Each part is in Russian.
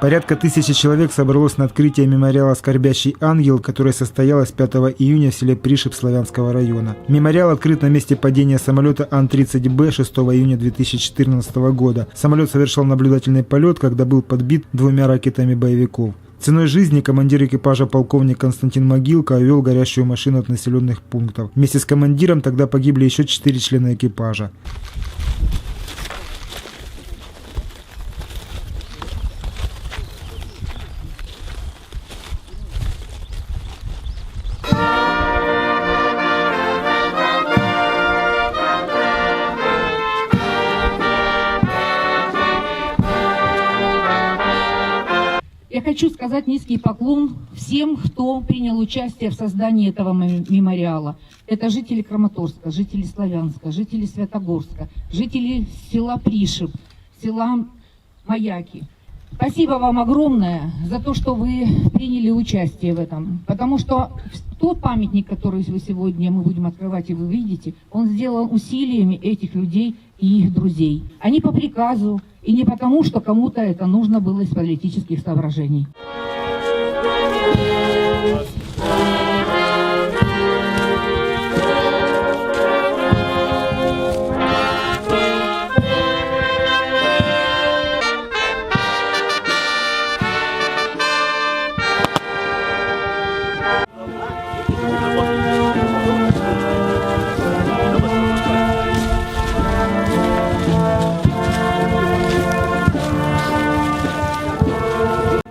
Порядка тысячи человек собралось на открытие мемориала «Скорбящий ангел», которое состоялось 5 июня в селе Пришип Славянского района. Мемориал открыт на месте падения самолета Ан-30Б 6 июня 2014 года. Самолет совершал наблюдательный полет, когда был подбит двумя ракетами боевиков. Ценой жизни командир экипажа полковник Константин Могилка увел горящую машину от населенных пунктов. Вместе с командиром тогда погибли еще четыре члена экипажа. Я хочу сказать низкий поклон всем, кто принял участие в создании этого мем- мемориала. Это жители Краматорска, жители Славянска, жители Святогорска, жители села Пришиб, села Маяки. Спасибо вам огромное за то, что вы приняли участие в этом. Потому что тот памятник, который вы сегодня мы будем открывать и вы видите, он сделан усилиями этих людей и их друзей. Они по приказу и не потому, что кому-то это нужно было из политических соображений.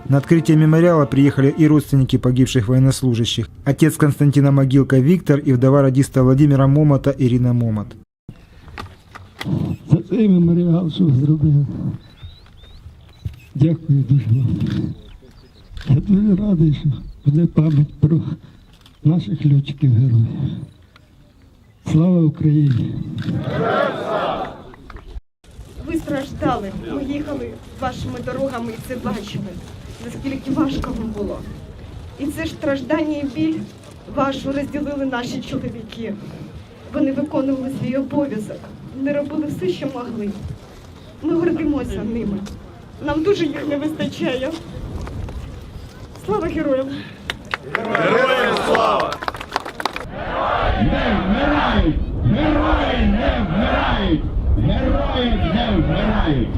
На открытие мемориала приехали и родственники погибших военнослужащих. Отец Константина Могилка Виктор и вдова радиста Владимира Момота Ирина Момот. за цей меморіал, що ви зробили. Дякую дуже вам. Я дуже радий, що буде пам'ять про наших льотчиків героїв. Слава Україні! Ви страждали, ми їхали вашими дорогами і це бачили, наскільки важко вам було. І це ж страждання і біль вашу розділили наші чоловіки. Вони виконували свій обов'язок, вони робили все, що могли. Ми гордимося ними. Нам дуже їх не вистачає. Слава героям! Героям слава! Не вмирають! Герої не вмирають! Герої не вмирають!